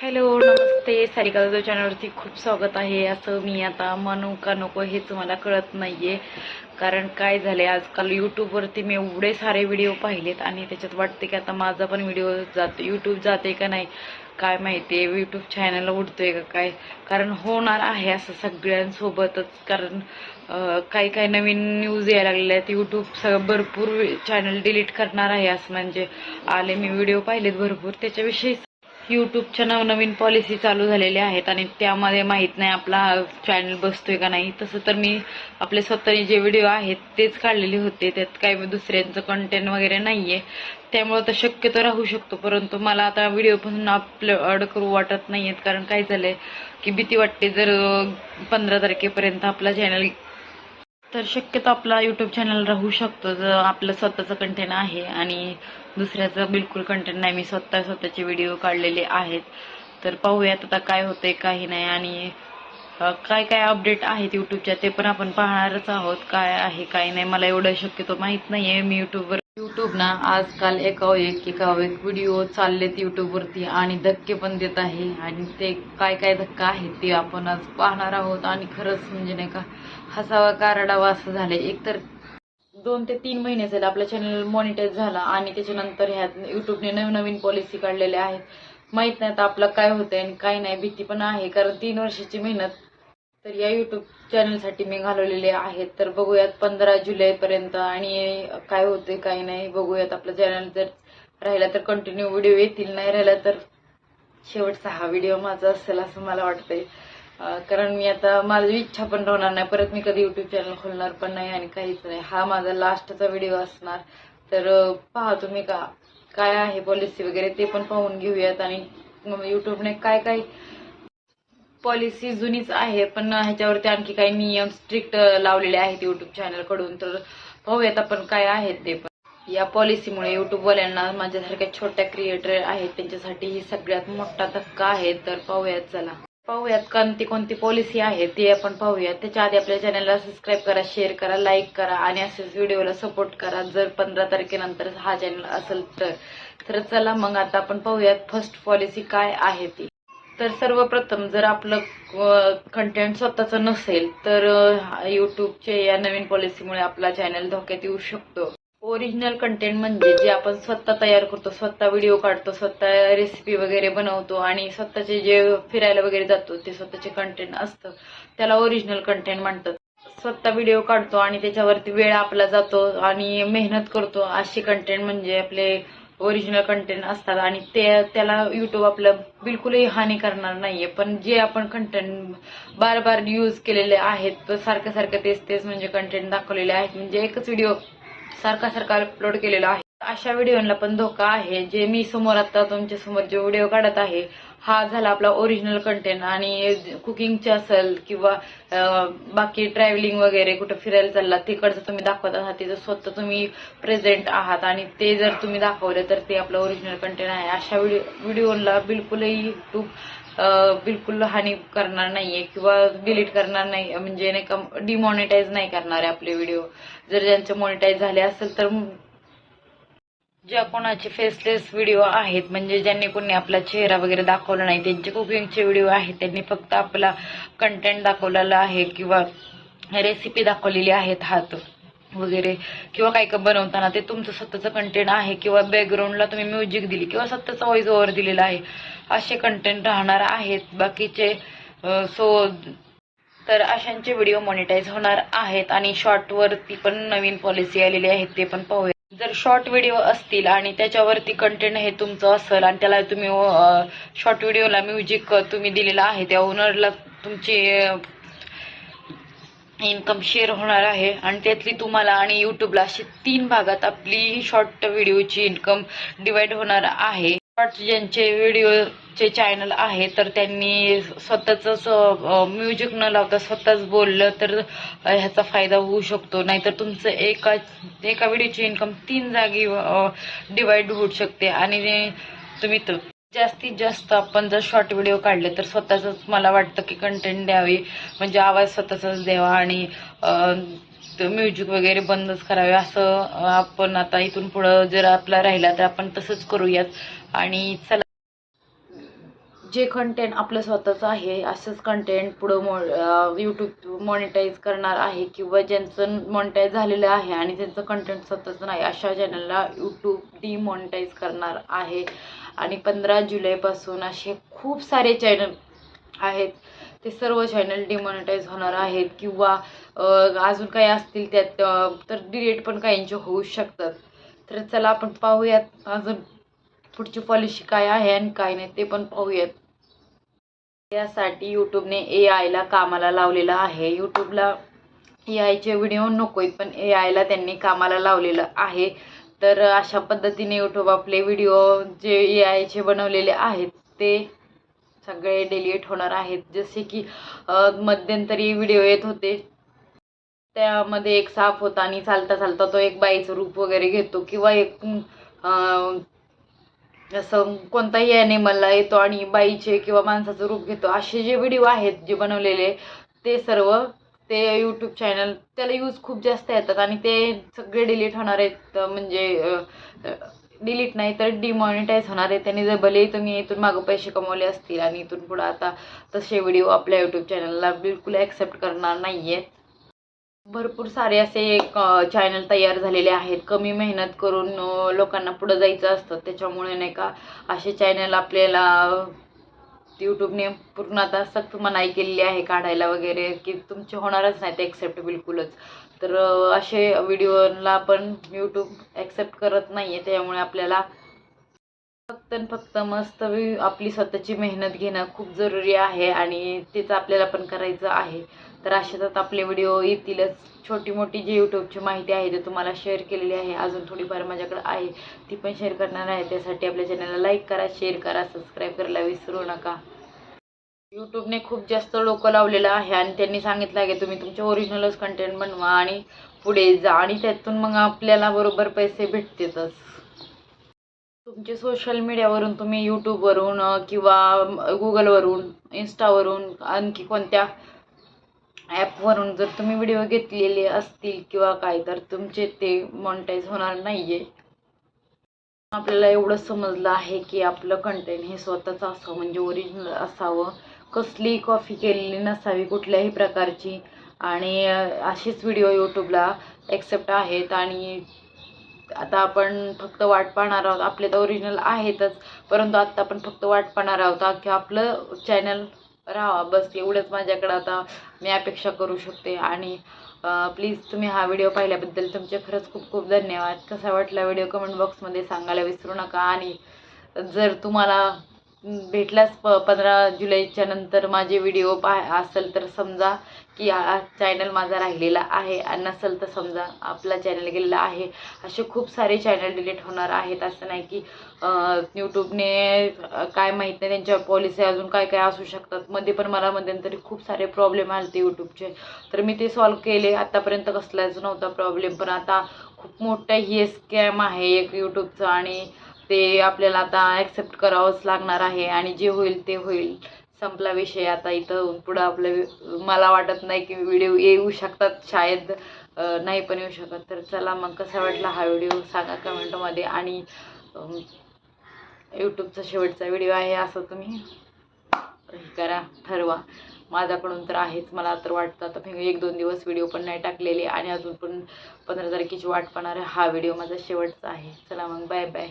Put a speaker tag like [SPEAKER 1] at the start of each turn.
[SPEAKER 1] Hello नमस्ते. सारिका जाधव चॅनलवरती खूप स्वागत आहे. असं मी आता म्हणू का नको हेच मला कळत नाहीये. कारण काय झालंय आजकाल यूट्यूबवरती मी एवढे सारे व्हिडिओ पाहिलेत आणि त्याच्यात वाटते की आता माझा पण व्हिडिओ जातो यूट्यूब जाते का नाही काय माहिती आहे यूट्यूब चॅनल उडतोय का काय? कारण होणार आहे असं सगळ्यांसोबतच. कारण काही काही नवीन न्यूज यायला लागलेल्या आहेत. यूट्यूब सगळं भरपूर चॅनल डिलीट करणार आहे असं म्हणजे आले मी व्हिडिओ पाहिलेत भरपूर. त्याच्याविषयी यूट्यूबच्या नवनवीन पॉलिसी चालू झालेल्या आहेत आणि त्यामध्ये माहीत नाही आपला चॅनल बसतोय का नाही. तसं तर मी आपले स्वतःचे जे व्हिडिओ आहेत तेच काढलेले होते. त्यात काही दुसऱ्यांचं कंटेंट वगैरे नाहीये. त्यामुळे तर शक्यतो राहू शकतो. परंतु मला आता व्हिडिओ पण अपलोड करू वाटत नाहीयेत. कारण काय झालंय की भीती वाटते जर पंधरा तारखेपर्यंत आपला चॅनल तर शक्यतो आपला यूट्यूब चॅनल राहू शकतो जर आपलं स्वतःचं कंटेंट आहे आणि दुसऱ्याचं बिलकुल कंटेंट नाही. मी स्वतः स्वतःचे व्हिडिओ काढलेले आहेत. तर पाहूयात आता काय होते काही नाही. आणि काय काय अपडेट आहेत यूट्यूबच्या ते पण आपण पाहणारच आहोत. काय आहे काय नाही मला एवढं शक्यतो माहीत नाहीये. मी यूट्यूबवर यूट्यूब ना आजकाल एकावर एक एकावर एक व्हिडिओ चाललेत यूट्यूबवरती आणि धक्के पण देत आहे. आणि ते काय काय धक्का आहेत ते आपण आज पाहणार आहोत. आणि खरंच म्हणजे नाही का हसावा कारडावा असं झालंय. एकतर दोन ते तीन महिने झाले आपला चॅनल मॉनिटाईज झाला आणि त्याच्यानंतर ह्यात यूट्यूबने नवीन नवीन पॉलिसी काढलेल्या आहेत. माहीत नाही आता आपलं काय होतंय आणि काय नाही भीती पण आहे. कारण तीन वर्षाची मेहनत तर या युट्यूब चॅनलसाठी मी घालवलेले आहेत. तर बघूयात पंधरा जुलैपर्यंत आणि काय होते काय नाही बघूयात आपलं चॅनल जर राहिला तर कंटिन्यू व्हिडिओ येतील नाही राहिला तर शेवटचा हा व्हिडिओ माझा असेल असं मला वाटतंय. कारण मी आता माझी इच्छा पण राहणार नाही. परत मी कधी युट्यूब चॅनल खोलणार पण नाही आणि काहीच नाही. हा माझा लास्टचा व्हिडिओ असणार. तर पहा तुम्ही का काय आहे पॉलिसी वगैरे ते पण पाहून घेऊयात आणि युट्यूबने काय काय पॉलिसी जुनीच आहे पण ह्याच्यावरती आणखी काही नियम स्ट्रिक्ट लावलेले आहेत युट्यूब चॅनलकडून. तर पाहूयात आपण काय आहेत ते पण. या पॉलिसीमुळे युट्यूबवाल्यांना माझ्यासारख्या छोट्या क्रिएटर आहेत त्यांच्यासाठी ही सगळ्यात मोठा धक्का आहे. तर पाहूयात चला. पाहूयात कोणती कोणती पॉलिसी आहे ती आपण पाहूयात. त्याच्या आधी आपल्या चॅनलला सबस्क्राईब करा शेअर करा लाईक करा आणि असेच व्हिडिओला सपोर्ट करा जर पंधरा तारखेनंतर हा चॅनल असेल तर. तर चला मग आता आपण पाहूयात फर्स्ट पॉलिसी काय आहे ती. तर सर्वप्रथम जर आपलं कंटेंट स्वतःचं नसेल तर युट्यूबचे या नवीन पॉलिसीमुळे आपला चॅनल धोक्यात येऊ शकतो. ओरिजिनल कंटेंट म्हणजे जे आपण स्वतः तयार करतो स्वतः व्हिडिओ काढतो स्वतः रेसिपी वगैरे बनवतो आणि स्वतःचे जे फिरायला वगैरे जातो ते स्वतःचे कंटेंट असतं. त्याला ओरिजिनल कंटेंट म्हणतात. स्वतः व्हिडिओ काढतो आणि त्याच्यावरती वेळ आपला जातो आणि मेहनत करतो. असे कंटेंट म्हणजे आपले ओरिजिनल कंटेंट असतात आणि ते त्याला युट्यूब आपलं बिलकुलही हानी करणार नाहीये. पण जे आपण कंटेंट बार बार यूज केलेले आहेत सारखं सारखं तेच तेच म्हणजे कंटेंट दाखवलेले आहेत. म्हणजे एकच व्हिडिओ सारखा सारखा अपलोड केलेला आहे. अशा व्हिडिओला पण धोका आहे. जे मी समोर आता तुमच्यासमोर जे व्हिडिओ काढत आहे हा झाला आपला ओरिजिनल कंटेंट आणि कुकिंगचे असेल किंवा बाकी ट्रॅव्हलिंग वगैरे कुठं फिरायला चालला तिकडचं तुम्ही दाखवत आहात तिथं स्वतः तुम्ही प्रेझेंट आहात आणि ते जर तुम्ही दाखवले तर ते आपलं ओरिजिनल कंटेंट आहे. अशा व्हिडिओला बिलकुलही युट्यूब बिलकुल हानी करणार नाहीये किंवा डिलीट करणार नाही म्हणजे नाही का डिमॉनिटाईज नाही करणार आहे आपले व्हिडिओ जर ज्यांचे मॉनिटाईज झाले असेल तर ज्या कोणाचे फेसलेस व्हिडिओ आहेत म्हणजे ज्यांनी कोणी आपला चेहरा वगैरे दाखवला नाही त्यांचे कुकिंगचे व्हिडिओ आहेत. त्यांनी फक्त आपला कंटेंट दाखवलेला आहे किंवा रेसिपी दाखवलेली आहेत हात वगैरे. किंवा काही का बनवताना ते तुमचं स्वतःचं कंटेंट आहे किंवा बॅकग्राऊंडला तुम्ही म्युझिक दिली किंवा स्वतःचा व्हॉइस ओव्हर दिलेला आहे. असे कंटेंट राहणार आहेत. बाकीचे सो तर अशांचे व्हिडिओ मॉनिटाईज होणार आहेत. आणि शॉर्टवरती पण नवीन पॉलिसी आलेली आहे ते पण पाहूया. जर शॉर्ट व्हिडिओ असतील आणि त्याच्यावरती कंटेंट हे तुमचं असेल आणि त्याला तुम्ही शॉर्ट व्हिडिओला म्युझिक तुम्ही दिलेलं आहे त्या ओनरला तुमची इन्कम शेअर होणार आहे आणि त्यातली तुम्हाला आणि युट्यूबला अशी तीन भागात आपली शॉर्ट व्हिडिओची इन्कम डिवाइड होणार आहे. ज्यांचे व्हिडिओचे चॅनल आहे तर त्यांनी स्वतःच म्युझिक न लावता स्वतःच बोललं तर ह्याचा फायदा होऊ शकतो. नाहीतर तुमचं एका एका व्हिडिओची इन्कम तीन जागी डिवाइड होऊ शकते. आणि तुम्ही जास्तीत जास्त आपण जर शॉर्ट व्हिडिओ काढले तर स्वतःच मला वाटतं की कंटेंट द्यावी. म्हणजे आवाज स्वतःचाच द्यावा आणि म्युझिक वगैरे बंदच करावे. असं आपण आता इथून पुढं जर आपला राहिला तर आपण तसंच करूयात. आणि चला. जे कंटेंट आपलं स्वतःचं आहे असंच कंटेंट पुढं मो यूट्यूब मॉनिटाईज करणार आहे किंवा ज्यांचं मॉनिटाईज झालेलं आहे आणि त्यांचं कंटेंट स्वतःचं नाही अशा चॅनलला यूट्यूब डिमॉनिटाईज करणार आहे. आणि पंधरा जुलैपासून असे खूप सारे चॅनल आहेत. ते सर्व चॅनल डिमॉनिटाईज होणार आहेत किंवा अजून काही असतील त्यात तर डिलेट पण काहींचे होऊ शकतात. तर चला आपण पाहूयात अजून पुढची पॉलिसी काय आहे आणि काय नाही ते पण पाहूयात. यासाठी यूट्यूबने ए आयला कामाला लावलेलं आहे. यूट्यूबला ए आयचे व्हिडिओ नको आहेत पण ए आयला त्यांनी कामाला लावलेलं आहे. तर अशा पद्धतीने यूट्यूब आपले व्हिडिओ जे ए आयचे बनवलेले आहेत ते सगळे डिलीट होणार आहेत. जसे की मध्यंतरी व्हिडिओ येत होते. त्यामध्ये एक साप होता आणि चालता चालता तो एक बाईचं रूप वगैरे घेतो किंवा एक असं कोणताही ॲनिमलला येतो आणि बाईचे किंवा माणसाचं रूप घेतो. असे जे व्हिडिओ आहेत जे बनवलेले ते सर्व ते यूट्यूब चॅनल त्याला यूज खूप जास्त येतात आणि ते सगळे डिलीट होणार आहेत. म्हणजे डिलीट नाही तर डिमॉनिटाईज होणार आहे. त्यांनी जर भले तुम्ही इथून मागं पैसे कमवले असतील आणि इथून पुढं आता तसे व्हिडिओ आपल्या यूट्यूब चॅनलला बिलकुल ॲक्सेप्ट करणार नाही आहेत भरपूर सारे असे चॅनल तयार झालेले आहेत. कमी मेहनत करून लोकांना पुढं जायचं असतं. त्याच्यामुळे नाही का असे चॅनल आपल्याला यूट्यूबने पूर्ण आता सक्त मनाई केलेली आहे काढायला वगैरे की तुमचे होणारच नाही ते ॲक्सेप्ट बिलकुलच. तर असे व्हिडिओला पण यूट्यूब ॲक्सेप्ट करत नाही आहे त्यामुळे आपल्याला फक्त आणि फक्त मस्त आपली स्वतःची मेहनत घेणं खूप जरुरी आहे आणि तेच आपल्याला पण करायचं आहे. तर अशातच आपले व्हिडिओ येतीलच. छोटी मोठी जी यूट्यूबची माहिती आहे ते तुम्हाला शेअर केलेली आहे. अजून थोडीफार माझ्याकडे आहे ती पण शेअर करणार आहे. त्यासाठी आपल्या चॅनलला लाईक करा शेअर करा सबस्क्राईब करायला विसरू नका. यूट्यूबने खूप जास्त लोक लावलेलं आहे आणि त्यांनी सांगितलं आहे की तुम्ही तुमचे ओरिजिनलच कंटेंट बनवा आणि पुढे जा आणि त्यातून मग आपल्याला बरोबर पैसे भेटतेतच. तुमचे सोशल मीडियावरून तुम्ही यूट्यूबवरून किंवा गुगलवरून इन्स्टावरून आणखी कोणत्या ॲपवरून जर तुम्ही व्हिडिओ घेतलेले असतील किंवा काय तर तुमचे ते मॉनिटाईज होणार नाही आहे आपल्याला एवढं समजलं आहे की आपलं कंटेंट हे स्वतःचं असावं म्हणजे ओरिजिनल असावं. कसलीही कॉफी केलेली नसावी कुठल्याही प्रकारची. आणि अशीच असेच व्हिडिओ यूट्यूबला ॲक्सेप्ट आहेत आणि आता आपण फक्त वाट पाहणार आहोत. आपले तर ओरिजिनल आहेतच परंतु आत्ता आपण फक्त वाट पाहणार आहोत. की आपलं चॅनल राहा बस एवढंच माझ्याकडं आता मी अपेक्षा करू शकते. आणि प्लीज तुम्ही हा व्हिडिओ पाहिल्याबद्दल तुमचे खरंच खूप खूप धन्यवाद. कसा वाटला व्हिडिओ कमेंट बॉक्समध्ये सांगायला विसरू नका. आणि जर तुम्हाला भेटलास प पंधरा जुलैच्या नंतर माझे व्हिडिओ पाह असेल तर समजा की चॅनल माझा राहिलेला आहे आणि नसेल तर समजा आपला चॅनल गेलेला आहे. असे खूप सारे चॅनल डिलीट होणार आहेत. असं नाही की यूट्यूबने काय माहीत नाही त्यांच्या पॉलिसी अजून काय काय असू शकतात. मध्ये पण मला मध्यंतरी खूप सारे प्रॉब्लेम आले ते यूट्यूबचे. तर मी ते सॉल्व केले. आत्तापर्यंत कसलाच नव्हता प्रॉब्लेम पण आता खूप मोठा ही स्कॅम आहे एक यूट्यूबचं आणि ते आपल्याला आता ॲक्सेप्ट करावंच लागणार आहे आणि जे होईल ते होईल. संपला विषय आता इथं पुढं आपलं मला वाटत नाही की व्हिडिओ येऊ शकतात शायद नाही पण येऊ शकत. तर चला मग कसा वाटला हा व्हिडिओ सांगा कमेंटमध्ये आणि यूट्यूबचा शेवटचा व्हिडिओ आहे असं तुम्ही हे करा ठरवा. माझ्याकडून तर आहेच. मला तर वाटतं आता मी एक दोन दिवस व्हिडिओ पण नाही टाकलेले आणि अजून पण पंधरा तारखेची वाट पाहणार हा व्हिडिओ माझा शेवटचा आहे. चला मग बाय बाय